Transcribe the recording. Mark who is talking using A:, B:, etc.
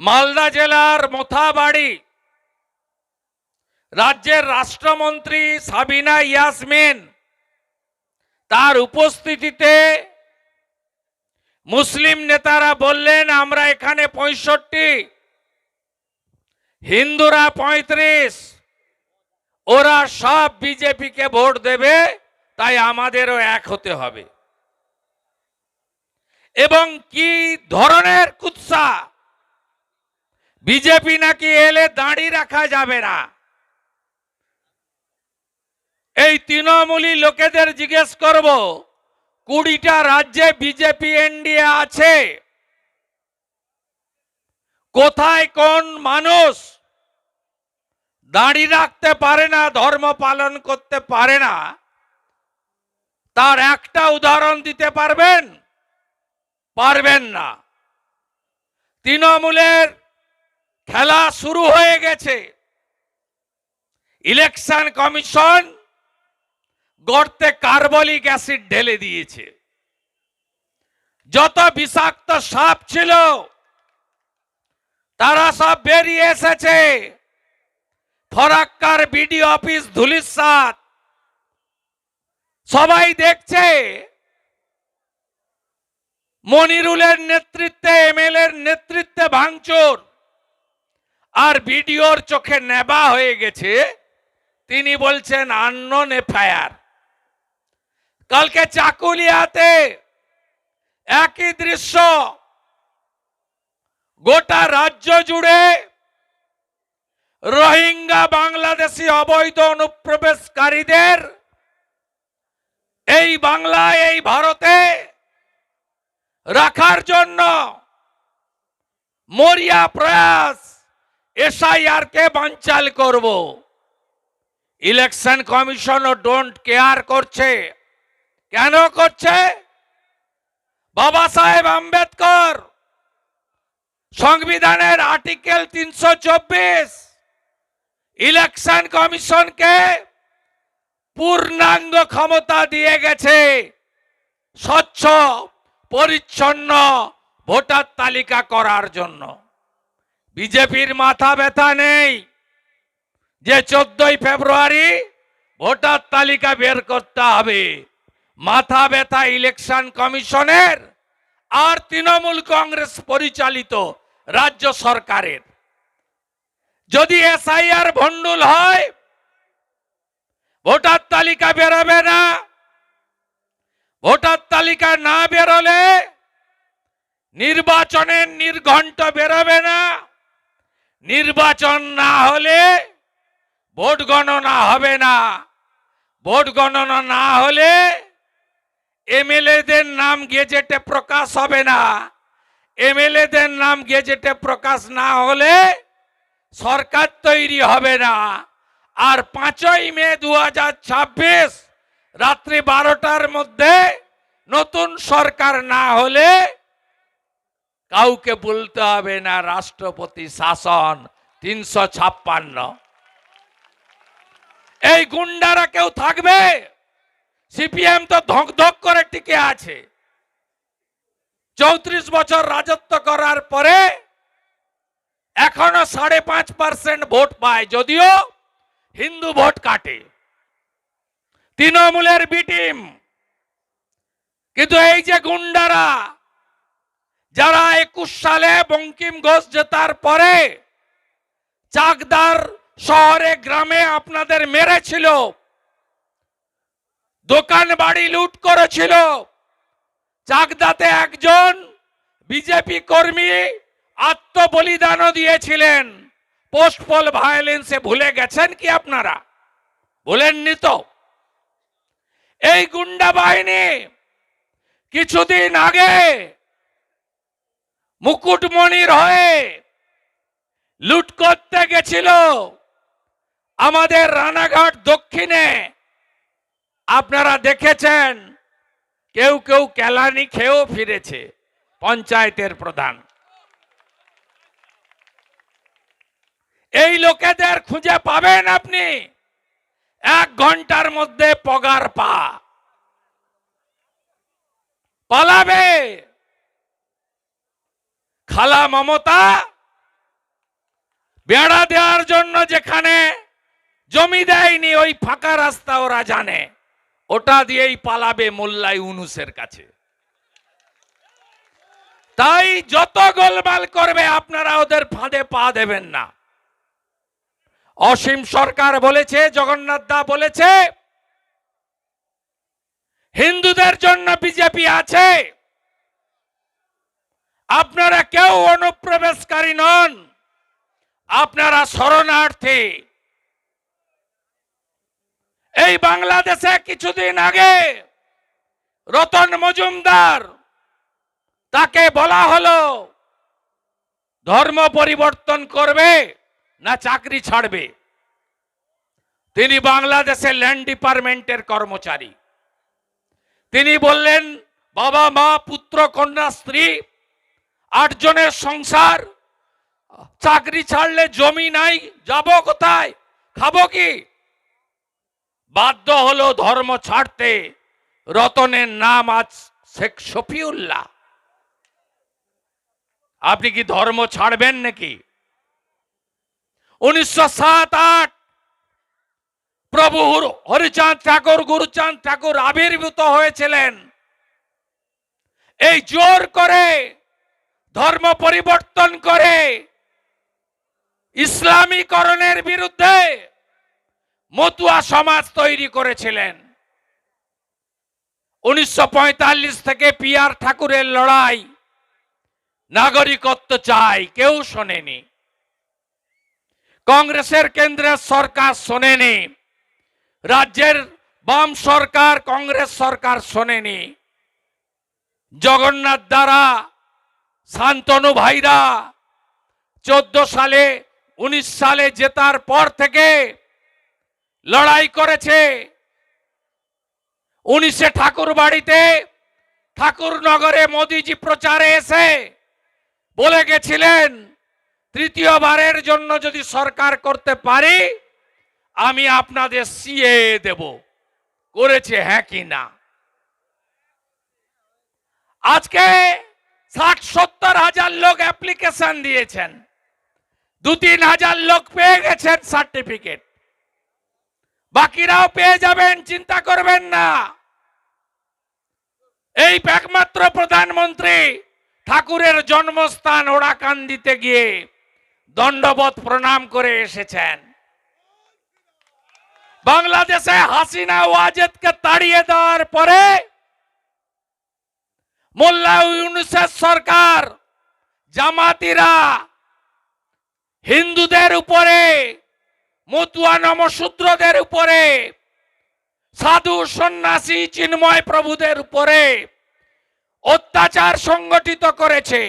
A: মালদা জেলার মোথাবাড়ি রাজ্যের রাষ্ট্রমন্ত্রী সাবিনা ইয়াসমিন তার উপস্থিতিতে মুসলিম নেতারা বললেন, আমরা এখানে পঁয়ষট্টি, হিন্দুরা পঁয়ত্রিশ, ওরা সব বিজেপিকে ভোট দেবে, তাই আমাদেরও এক হতে হবে। এবং কি ধরনের কুৎসা? বিজেপি নাকি এলে দাঁড়ি রাখা যাবে না? এই তৃণমূলী লোকেদের জিজ্ঞেস করব, কুড়িটা রাজ্যে বিজেপি এনডিএ আছে? কোথায় কোন মানুষ দাঁড়ি রাখতে পারে না, ধর্ম পালন করতে পারে না? তার একটা উদাহরণ দিতে পারবেন? পারবেন না। তৃণমূলের খেলা শুরু হয়ে গেছে। ইলেকশন কমিশন গর্তে কার্বলিক অ্যাসিড ঢেলে দিয়েছে। যত বিষাক্ত সাপ ছিল, তারা সব বেরিয়ে এসেছে। ফরাক্কার বিডি অফিস ধুলিসাত সবাই দেখছে, মনিরুলের নেতৃত্বে এম এমএলএর নেতৃত্বে ভাঙচুর। আর বিডিওর চোখে নেবা হয়ে গেছে, তিনি বলছেন, আননোন এফআইআর। কালকে চাকুলিয়াতে একই দৃশ্য, গোটা রাজ্য জুড়ে রোহিঙ্গা বাংলাদেশি অবৈধ অনুপ্রবেশকারীদের এই বাংলায়, এই ভারতে রাখার জন্য মরিয়া প্রয়াস এসআইআর কে বানচাল করব। ইলেকশন কমিশনও ডোন্ট কেয়ার করছে। কেন করছে? বাবা সাহেব আম্বেদকর। সংবিধানের আর্টিকেল তিনশো চব্বিশ। ইলেকশন কমিশনকে পূর্ণাঙ্গ ক্ষমতা দিয়ে গেছে। স্বচ্ছ, পরিচ্ছন্ন ভোটার তালিকা করার জন্য। বিজেপির মাথা ব্যথা নেই। যে চোদ্দই ফেব্রুয়ারি ভোটার তালিকা বের করতে হবে। মাথা ব্যথা ইলেকশন কমিশনের আর তৃণমূল কংগ্রেস পরিচালিত রাজ্য সরকারের। যদি এসআইআর ভণ্ডুল হয়, ভোটার তালিকা বেরোবে না। ভোটার তালিকা না বেরোলে নির্বাচনের নির্ঘণ্ট বেরোবে না। নির্বাচন না হলে ভোট গণনা হবে না। ভোট গণনা না হলে এমএলএদের নাম গেজেটে প্রকাশ হবে না। এমএলএদের নাম গেজেটে প্রকাশ না হলে সরকার তৈরি হবে না। আর পাঁচই মে দু রাত্রি বারোটার মধ্যে নতুন সরকার না হলে কাউকে বলতে হবে না রাষ্ট্রপতি শাসন তিনশো ছাপ্পান্ন। এই গুন্ডারা কেউ থাকবে? সিপিএম তো ধক ধক করে টিকে আছে। চৌত্রিশ বছর রাজত্ব করার পরে এখনও সাড়ে পাঁচ পার্সেন্ট ভোট পায়, যদিও হিন্দু ভোট কাটে। তৃণমূলের বিটিম কিন্তু এই যে গুন্ডারা যারা একুশ সালে বঙ্কিম ঘোষ জেতার পরে চাকদার শহরে, গ্রামে আপনাদের মেরেছিল, দোকান বাড়ি লুট করেছিল, চাকদাতে একজন বিজেপি কর্মী আত্মবলিদানও দিয়েছিলেন। পোস্টপল ভায়োলেন্সে ভুলে গেছেন কি আপনারা? ভুলেননি তো? এই গুন্ডা বাহিনী কিছুদিন আগে মুকুটমণির হয়ে লুট করতে গেছিল। আমাদের রানাঘাট দক্ষিণে। আপনারা দেখেছেন, কেউ কেউ কেলানি খেয়েও ফিরেছে, পঞ্চায়েতের প্রধান। এই লোকেদের খুঁজে পাবেন আপনি। এক ঘণ্টার মধ্যে পগার পা। পালাবে। খালা মমতা, বেড়া দেওয়ার জন্য যেখানে জমি দেয়নি, ওই ফাঁকা রাস্তা ওরা জানে। ওটা দিয়েই পালাবে মোল্লাই উনুসের কাছে। তাই যত গোলমাল করবে, আপনারা ওদের ফাঁদে পা দেবেন না। অসীম সরকার বলেছে, জগন্নাথ দা বলেছে, হিন্দুদের জন্য বিজেপি আছে। আপনারা কেউ অনুপ্রবেশকারী নন। আপনারা শরণার্থী। এই বাংলাদেশে কিছুদিন আগে রতন মজুমদার, তাকে বলা হলো, ধর্ম পরিবর্তন করবে না চাকরি ছাড়বে। তিনি বাংলাদেশের ল্যান্ড ডিপার্টমেন্টের কর্মচারী। তিনি বললেন, বাবা, মা, পুত্র, কন্যা, স্ত্রী আটজনের সংসার। চাকরি ছাড়লে জমি নাই, যাব কোথায়? খাব কি? বাধ্য হলো ধর্ম ছাড়তে। রতনের নাম আজ শেখ শফিউল্লাহ। আপনি কি ধর্ম ছাড়বেন নাকি? উনিশশো সাত আট, প্রভু হরিচাঁদ ঠাকুর, গুরুচাঁদ ঠাকুর আবির্ভূত হয়েছিলেন। এই জোর করে ধর্ম পরিবর্তন করে ইসলামীকরণের বিরুদ্ধে মতুয়া সমাজ তৈরি করেছিলেন। উনিশশো পঁয়তাল্লিশ থেকে পিয়ার ঠাকুরের লড়াই নাগরিকত্ব চাই, কেউ শোনেনি। কংগ্রেসের কেন্দ্রের সরকার শোনেনি। রাজ্যের বাম সরকার, কংগ্রেস সরকার শোনেনি। জগন্নাথ দ্বারা শান্তনু ভাইরা, চোদ্দ সালে, উনিশ সালে জেতার পর থেকে লড়াই করেছে। উনিশে ঠাকুর বাড়িতে ঠাকুরনগরে মোদিজি প্রচারে এসে বলে গেছিলেন, তৃতীয়বারের জন্য যদি সরকার করতে পারি, আমি আপনাদের সিএ দেব। করেছে হ্যাঁ কি না? আজকে অ্যাপ্লিকেশন দিয়েছেন। দু তিন হাজার লোক পেয়ে গেছেন সার্টিফিকেট বাকিরাও পেয়ে যাবেন, চিন্তা করবেন না। এই একমাত্র প্রধানমন্ত্রী ঠাকুরের জন্মস্থান ওড়াকান্দিতে গিয়ে দণ্ডবত প্রণাম করে এসেছেন। বাংলাদেশে হাসিনা ওয়াজেদকে তাড়িয়ে দেওয়ার পরে মোল্লা ইউনুসের সরকার জামাতিরা হিন্দুদের উপরে মতুয়া নমশূদ্রদের উপরে সাধু সন্ন্যাসী চিন্ময় প্রভুদের উপরে অত্যাচার সংগঠিত করেছে।